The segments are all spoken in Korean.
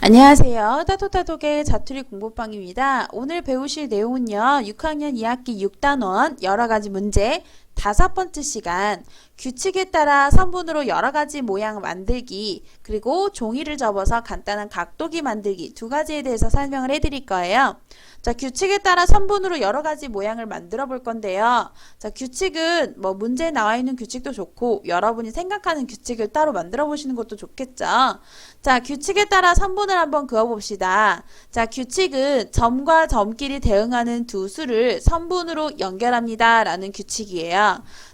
안녕하세요. 따도따독의 자투리 공부방입니다. 오늘 배우실 내용은요. 6학년 2학기 6단원 여러 가지 문제 다섯 번째 시간 규칙에 따라 선분으로 여러 가지 모양 만들기 그리고 종이를 접어서 간단한 각도기 만들기 두 가지에 대해서 설명을 해드릴 거예요. 자, 규칙에 따라 선분으로 여러 가지 모양을 만들어 볼 건데요. 자, 규칙은 뭐 문제에 나와 있는 규칙도 좋고 여러분이 생각하는 규칙을 따로 만들어 보시는 것도 좋겠죠. 자, 규칙에 따라 선분을 한번 그어 봅시다. 자, 규칙은 점과 점끼리 대응하는 두 수를 선분으로 연결합니다. 라는 규칙이에요.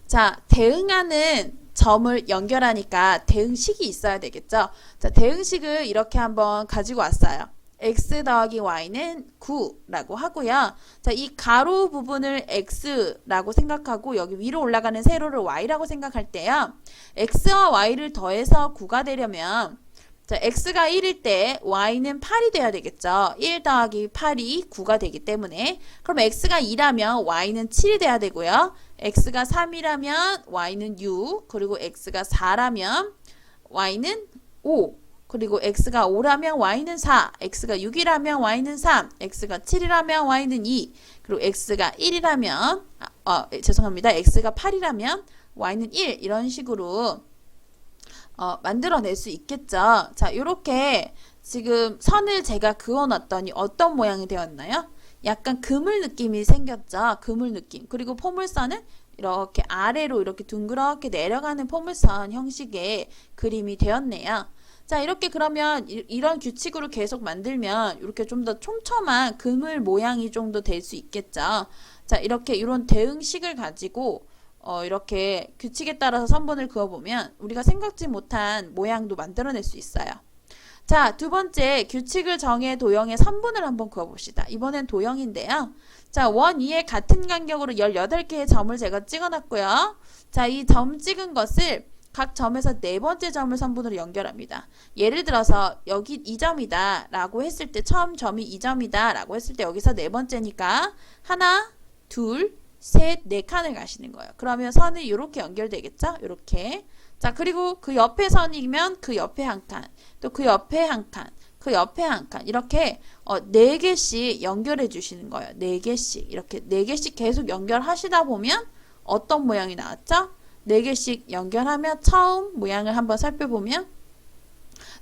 자, 대응하는 점을 연결하니까 대응식이 있어야 되겠죠. 자, 대응식을 이렇게 한번 가지고 왔어요. x 더하기 y는 9라고 하고요. 자, 이 가로 부분을 x라고 생각하고 여기 위로 올라가는 세로를 y라고 생각할 때요. x와 y를 더해서 9가 되려면 자, x가 1일 때 y는 8이 돼야 되겠죠. 1 더하기 8이 9가 되기 때문에 그럼 x가 2라면 y는 7이 돼야 되고요. x가 3이라면 y는 6 그리고 x가 4라면 y는 5 그리고 x가 5라면 y는 4, x가 6이라면 y는 3, x가 7이라면 y는 2, 그리고 x가 1이라면 아, 어, 죄송합니다. x가 8이라면 y는 1 이런 식으로 어, 만들어낼 수 있겠죠. 자, 이렇게 지금 선을 제가 그어놨더니 어떤 모양이 되었나요? 약간 그물 느낌이 생겼죠. 그물 느낌. 그리고 포물선은 이렇게 아래로 이렇게 둥그렇게 내려가는 포물선 형식의 그림이 되었네요. 자, 이렇게 그러면 이, 런 규칙으로 계속 만들면 이렇게 좀 더 촘촘한 그물 모양이 좀 더 될 수 있겠죠. 자, 이렇게 이런 대응식을 가지고 어, 이렇게 규칙에 따라서 선분을 그어보면 우리가 생각지 못한 모양도 만들어낼 수 있어요. 자, 두 번째 규칙을 정해 도형의 선분을 한번 그어봅시다. 이번엔 도형인데요. 자, 원 위에 같은 간격으로 18개의 점을 제가 찍어놨고요. 자, 이 점 찍은 것을 각 점에서 네 번째 점을 선분으로 연결합니다. 예를 들어서 여기 2점이다 라고 했을 때 처음 점이 2점이다 라고 했을 때 여기서 네 번째니까 하나, 둘, 셋, 네 칸을 가시는 거예요. 그러면 선이 이렇게 연결되겠죠? 이렇게. 자, 그리고 그 옆에 선이면 그 옆에 한 칸, 또 그 옆에 한 칸, 그 옆에 한 칸, 이렇게 어, 네 개씩 연결해 주시는 거예요. 네 개씩. 이렇게 네 개씩 계속 연결하시다 보면 어떤 모양이 나왔죠? 4개씩 연결하며 처음 모양을 한번 살펴보면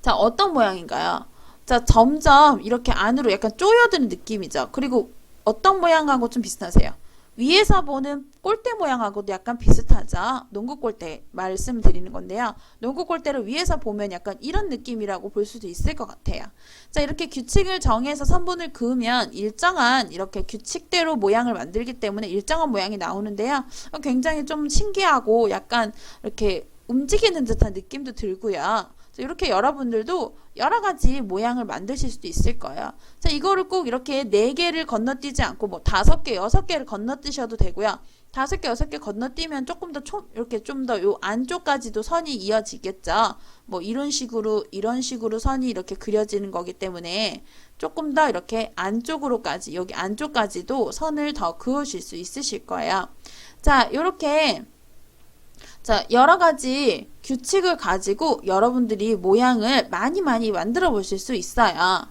자 어떤 모양인가요? 자 점점 이렇게 안으로 약간 쪼여드는 느낌이죠. 그리고 어떤 모양하고 좀 비슷하세요? 위에서 보는 골대 모양하고도 약간 비슷하죠. 농구 골대 말씀드리는 건데요. 농구 골대를 위에서 보면 약간 이런 느낌이라고 볼 수도 있을 것 같아요. 자, 이렇게 규칙을 정해서 선분을 그으면 일정한 이렇게 규칙대로 모양을 만들기 때문에 일정한 모양이 나오는데요. 굉장히 좀 신기하고 약간 이렇게 움직이는 듯한 느낌도 들고요. 이렇게 여러분들도 여러 가지 모양을 만드실 수도 있을 거예요. 자, 이거를 꼭 이렇게 네 개를 건너뛰지 않고 뭐 다섯 개, 여섯 개를 건너뛰셔도 되고요. 다섯 개, 여섯 개 건너뛰면 조금 더 총, 이렇게 좀 더 요 안쪽까지도 선이 이어지겠죠. 뭐 이런 식으로, 이런 식으로 선이 이렇게 그려지는 거기 때문에 조금 더 이렇게 안쪽으로까지, 여기 안쪽까지도 선을 더 그으실 수 있으실 거예요. 자, 요렇게 자, 여러 가지 규칙을 가지고 여러분들이 모양을 많이 많이 만들어 보실 수 있어요.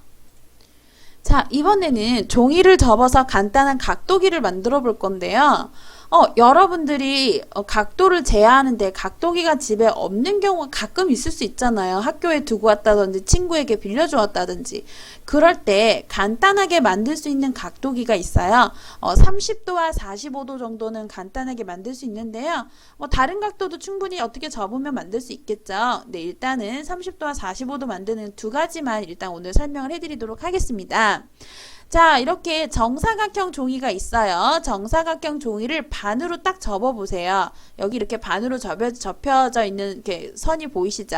자, 이번에는 종이를 접어서 간단한 각도기를 만들어 볼 건데요. 어, 여러분들이 어, 각도를 재야하는데 각도기가 집에 없는 경우가 가끔 있을 수 있잖아요. 학교에 두고 왔다든지 친구에게 빌려주었다든지. 그럴 때 간단하게 만들 수 있는 각도기가 있어요. 어, 30도와 45도 정도는 간단하게 만들 수 있는데요. 뭐 다른 각도도 충분히 어떻게 접으면 만들 수 있겠죠. 네, 일단은 30도와 45도 만드는 두 가지만 일단 오늘 설명을 해드리도록 하겠습니다. 자, 이렇게 정사각형 종이가 있어요. 정사각형 종이를 반으로 딱 접어 보세요. 여기 이렇게 반으로 접혀, 접혀져 있는 이렇게 선이 보이시죠?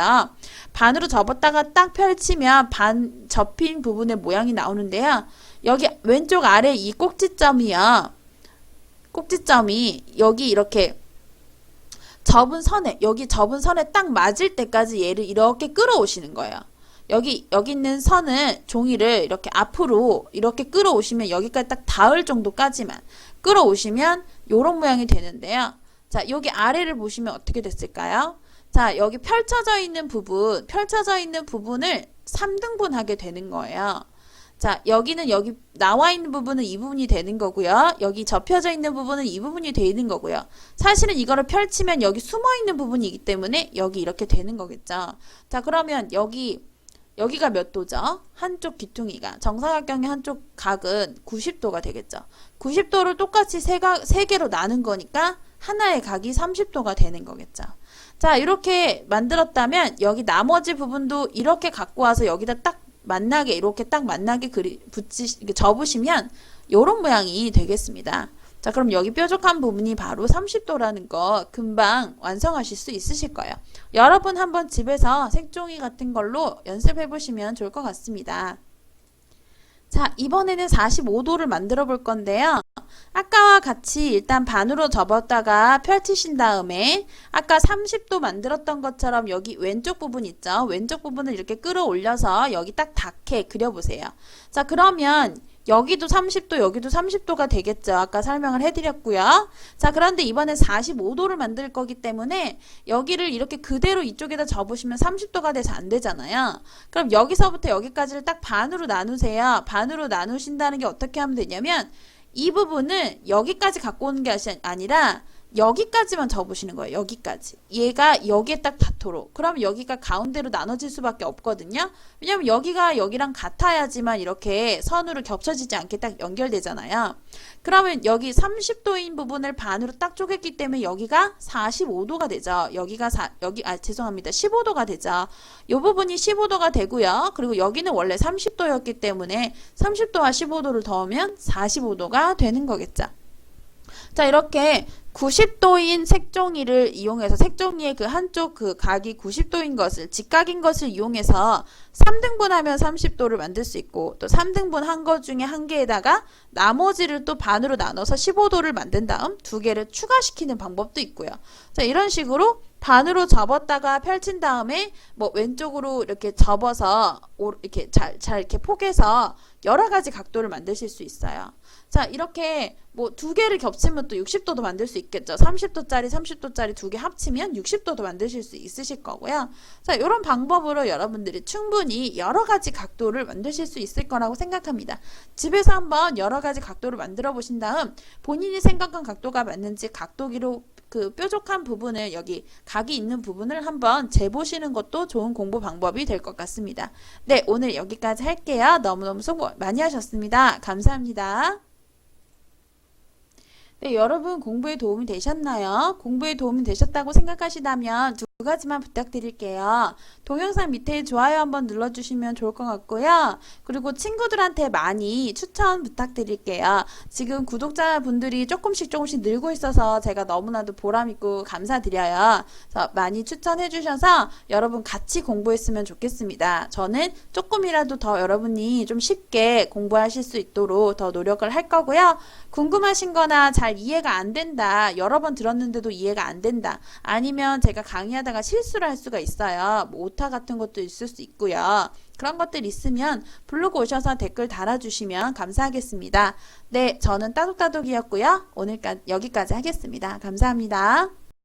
반으로 접었다가 딱 펼치면 반 접힌 부분의 모양이 나오는데요. 여기 왼쪽 아래 이 꼭지점이요. 꼭지점이 여기 이렇게 접은 선에 여기 접은 선에 딱 맞을 때까지 얘를 이렇게 끌어오시는 거예요. 여기 여기 있는 선을 종이를 이렇게 앞으로 이렇게 끌어오시면 여기까지 딱 닿을 정도까지만 끌어오시면 이런 모양이 되는데요. 자, 여기 아래를 보시면 어떻게 됐을까요? 자, 여기 펼쳐져 있는 부분, 펼쳐져 있는 부분을 3등분하게 되는 거예요. 자, 여기는 여기 나와 있는 부분은 이 부분이 되는 거고요. 여기 접혀져 있는 부분은 이 부분이 되는 거고요. 사실은 이거를 펼치면 여기 숨어 있는 부분이기 때문에 여기 이렇게 되는 거겠죠. 자, 그러면 여기 여기가 몇 도죠? 한쪽 귀퉁이가 정사각형의 한쪽 각은 90도가 되겠죠. 90도를 똑같이 세, 가, 세 개로 나눈 거니까 하나의 각이 30도가 되는 거겠죠. 자, 이렇게 만들었다면 여기 나머지 부분도 이렇게 갖고 와서 여기다 딱 만나게 이렇게 딱 만나게 그리 붙이 접으시면 요런 모양이 되겠습니다. 자, 그럼 여기 뾰족한 부분이 바로 30도라는 거 금방 완성하실 수 있으실 거예요. 여러분 한번 집에서 색종이 같은 걸로 연습해 보시면 좋을 것 같습니다. 자, 이번에는 45도를 만들어 볼 건데요. 아까와 같이 일단 반으로 접었다가 펼치신 다음에 아까 30도 만들었던 것처럼 여기 왼쪽 부분 있죠? 왼쪽 부분을 이렇게 끌어올려서 여기 딱 닿게 그려보세요. 자, 그러면 여기도 30도, 여기도 30도가 되겠죠. 아까 설명을 해드렸고요. 자, 그런데 이번에 45도를 만들 거기 때문에 여기를 이렇게 그대로 이쪽에다 접으시면 30도가 돼서 안 되잖아요. 그럼 여기서부터 여기까지를 딱 반으로 나누세요. 반으로 나누신다는 게 어떻게 하면 되냐면 이 부분을 여기까지 갖고 오는 게 아니라 여기까지만 접으시는 거예요. 여기까지. 얘가 여기에 딱 닿도록. 그럼 여기가 가운데로 나눠질 수밖에 없거든요. 왜냐면 여기가 여기랑 같아야지만 이렇게 선으로 겹쳐지지 않게 딱 연결되잖아요. 그러면 여기 30도인 부분을 반으로 딱 쪼갰기 때문에 여기가 45도가 되죠. 여기가 사, 여기 아 죄송합니다. 15도가 되죠. 이 부분이 15도가 되고요. 그리고 여기는 원래 30도였기 때문에 30도와 15도를 더하면 45도가 되는 거겠죠. 자, 이렇게 90도인 색종이를 이용해서 색종이의 그 한쪽 그 각이 90도인 것을 직각인 것을 이용해서 3등분하면 30도를 만들 수 있고 또 3등분 한 것 중에 한 개에다가 나머지를 또 반으로 나눠서 15도를 만든 다음 두 개를 추가시키는 방법도 있고요. 자, 이런 식으로 반으로 접었다가 펼친 다음에 뭐 왼쪽으로 이렇게 접어서 오- 이렇게 잘, 잘 이렇게 포개서 여러 가지 각도를 만드실 수 있어요. 자, 이렇게 뭐 두 개를 겹치면 또 60도도 만들 수 있겠죠. 30도짜리, 30도짜리 두 개 합치면 60도도 만드실 수 있으실 거고요. 자, 이런 방법으로 여러분들이 충분히 여러 가지 각도를 만드실 수 있을 거라고 생각합니다. 집에서 한번 여러 가지 각도를 만들어 보신 다음 본인이 생각한 각도가 맞는지 각도기로 그 뾰족한 부분을 여기 각이 있는 부분을 한번 재보시는 것도 좋은 공부 방법이 될 것 같습니다. 네, 오늘 여기까지 할게요. 너무너무 수고 많이 하셨습니다. 감사합니다. 네, 여러분 공부에 도움이 되셨나요? 공부에 도움이 되셨다고 생각하시다면 두 가지만 부탁드릴게요. 동영상 밑에 좋아요 한번 눌러주시면 좋을 것 같고요. 그리고 친구들한테 많이 추천 부탁드릴게요. 지금 구독자분들이 조금씩 조금씩 늘고 있어서 제가 너무나도 보람있고 감사드려요. 그래서 많이 추천해 주셔서 여러분 같이 공부했으면 좋겠습니다. 저는 조금이라도 더 여러분이 좀 쉽게 공부하실 수 있도록 더 노력을 할 거고요. 궁금하신 거나 잘 이해가 안 된다. 여러 번 들었는데도 이해가 안 된다. 아니면 제가 강의하 다가 실수를 할 수가 있어요. 뭐 오타 같은 것도 있을 수 있고요. 그런 것들 있으면 블로그 오셔서 댓글 달아주시면 감사하겠습니다. 네, 저는 따독따독이었고요. 오늘까지 여기까지 하겠습니다. 감사합니다.